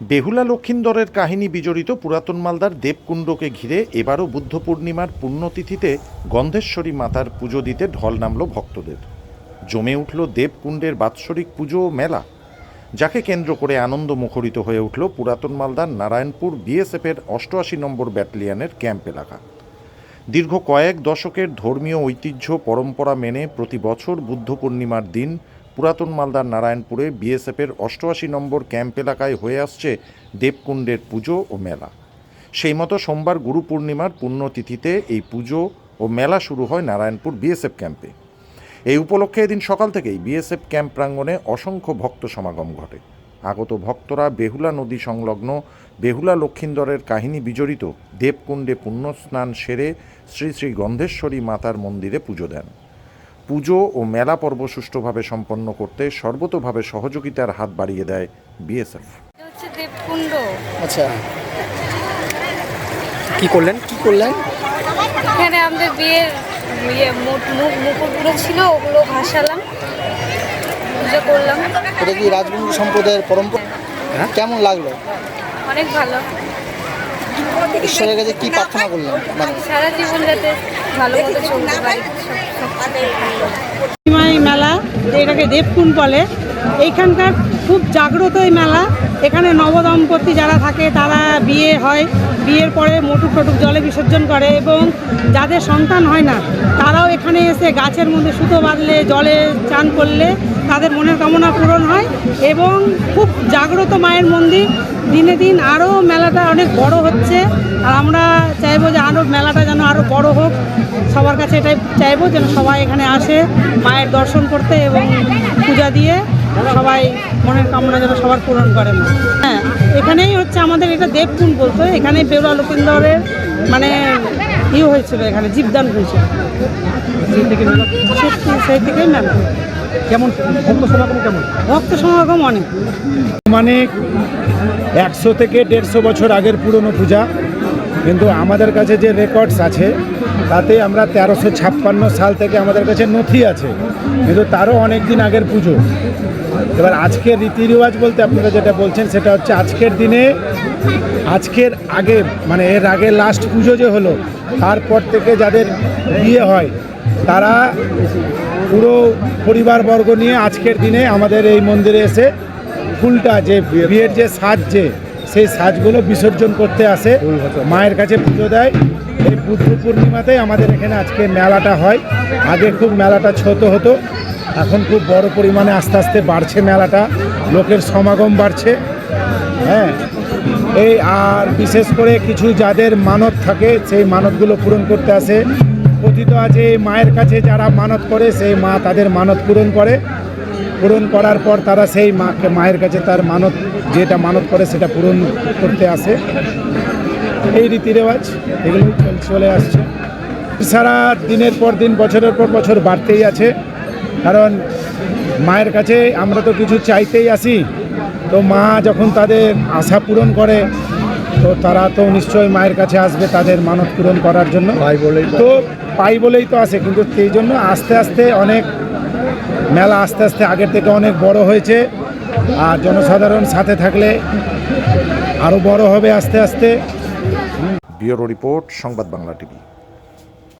বেহুলা লক্ষিন্দরের কাহিনী বিজড়িত পুরাতন মালদার দেবকুণ্ডকে ঘিরে এবারও বুদ্ধ পূর্ণিমার পুণ্যতিথিতে গন্ধেশ্বরী মাতার পুজো দিতে ঢল নামল ভক্তদের। জমে উঠল দেবকুণ্ডের বাৎসরিক পুজো ও মেলা, যাকে কেন্দ্র করে আনন্দ মুখরিত হয়ে উঠল পুরাতন মালদার নারায়ণপুর বিএসএফের অষ্টআশি নম্বর ব্যাটালিয়নের ক্যাম্প এলাকা। দীর্ঘ কয়েক দশকের ধর্মীয় ঐতিহ্য পরম্পরা মেনে প্রতি বছর বুদ্ধ পূর্ণিমার দিন পুরাতন মালদার নারায়ণপুরে বিএসএফের অষ্টআশি নম্বর ক্যাম্প এলাকায় হয়ে আসছে দেবকুণ্ডের পুজো ও মেলা। সেই মতো সোমবার গুরু পূর্ণিমার পুণ্যতিথিতে এই পুজো ও মেলা শুরু হয় নারায়ণপুর বিএসএফ ক্যাম্পে। এই উপলক্ষে এদিন সকাল থেকেই বিএসএফ ক্যাম্প প্রাঙ্গণে অসংখ্য ভক্ত সমাগম ঘটে। আগত ভক্তরা বেহুলা নদী সংলগ্ন বেহুলা লক্ষিন্দরের কাহিনী বিজড়িত দেবকুণ্ডে পুণ্যস্নান সেরে শ্রী শ্রী গন্ধেশ্বরী মাতার মন্দিরে পুজো দেন। পুজো ও মেলা পর্ব সুষ্ঠুভাবে সম্পন্ন করতে সর্বতোভাবে সহযোগিতার হাত বাড়িয়ে দেয় বিএসএফ। হচ্ছে দেবকুণ্ড। আচ্ছা। কি করলেন? কি করলেন? এখানে আমাদের বিয়ের ইয়ে মু- মু- মুকুটগুলো ছিল ওগুলো ভাসালাম পুজো করলাম। এটা কি রাজবংশ সম্প্রদায়ের পরম্পরা? হ্যাঁ? কেমন লাগল? অনেক ভালো। ঈশ্বরের কাছে কি প্রার্থনা করলেন? মানে সারা জীবন যাতে ভালো মতো চলতে পারি সব- সব- এই মেলা এটাকে দেবকুণ্ড বলে এইখানকার খুব জাগ্রত এই মেলা। এখানে নবদম্পতি যারা থাকে তারা বিয়ে হয়। বিয়ের পরে মোটুক টটুক জলে বিসর্জন করে এবং যাদের সন্তান হয় না তারাও এখানে এসে গাছের মধ্যে সুতো বাঁধলে জলে চান করলে তাদের মনের কামনা পূরণ হয় এবং খুব জাগ্রত মায়ের মন্দির। দিনে দিন আরও মেলাটা অনেক বড় হচ্ছে। আর আমরা চাইব যে আরও মেলাটা যেন আরও বড় হোক। সবার কাছে এটাই চাইব যেন সবাই এখানে আসে মায়ের দর্শন করতে এবং পূজা দিয়ে সবাই মনের কামনা যেন সবার পূরণ করে মা। হ্যাঁ এখানেই হচ্ছে আমাদের এটা দেবকুণ্ড বলতো, এখানেই বেউলা লক্ষিন্দরের মানে ইয়ে হয়েছিল এখানে, জীবদান হয়েছিল। সেই- থেকে সেই থেকেই মেলা। কেমন? ভক্ত সমাগম কেমন? ভক্ত সমাগম অনেক। মানে একশো থেকে দেড়শো বছর আগের পুরনো পূজা কিন্তু আমাদের কাছে যে রেকর্ডস আছে তাতে আমরা তেরোশো ছাপ্পান্ন সাল থেকে আমাদের কাছে নথি আছে কিন্তু তারও অনেক দিন আগের পুজো। এবার আজকের রীতি রেওয়াজ বলতে আপনারা যেটা বলছেন সেটা হচ্ছে আজকের দিনে আজকের আগে মানে এর আগে লাস্ট পুজো যে হলো তারপর থেকে যাদের বিয়ে হয় তারা পুরো পরিবারবর্গ নিয়ে আজকের দিনে আমাদের এই মন্দিরে এসে ফুলটা যে বিয়ের যে সাজ যে, সেই সাজগুলো বিসর্জন করতে আসে। মায়ের কাছে পুজো দেয়। এই বুদ্ধ পূর্ণিমাতেই আমাদের এখানে আজকে মেলাটা হয়। আগে খুব মেলাটা ছোট হতো। এখন খুব বড় পরিমাণে আস্তে আস্তে বাড়ছে মেলাটা। লোকের সমাগম বাড়ছে। হ্যাঁ। এই আর বিশেষ করে কিছু যাদের মানত থাকে, সেই মানতগুলো পূরণ করতে আসে। কথিত আছে মায়ের কাছে যারা মানত করে, সেই মা তাদের মানত পূরণ করে। পূরণ করার পর তারা সেই মাকে, মায়ের কাছে তার মানত, যেটা মানত করে সেটা পূরণ করতে আসে। এই রীতি রেওয়াজ এগুলো চলে আসছে। সারা দিনের পর দিন, বছরের পর বছর বাড়তেই আছে। কারণ মায়ের কাছে আমরা তো কিছু চাইতেই আসি। তো মা যখন তাদের আশা পূরণ করে তো তারা তো নিশ্চয়ই মায়ের কাছে আসবে তাদের মানত পূরণ করার জন্য। পাই বলেই তো। পাই বলেই তো আসে কিন্তু সেই জন্য আস্তে আস্তে অনেক মেলা আস্তে আস্তে আগের থেকে অনেক বড় হয়েছে। আর জনসাধারণ সাথে থাকলে আরও বড় হবে আস্তে আস্তে। ব্যুরো রিপোর্ট সংবাদ বাংলা টিভি।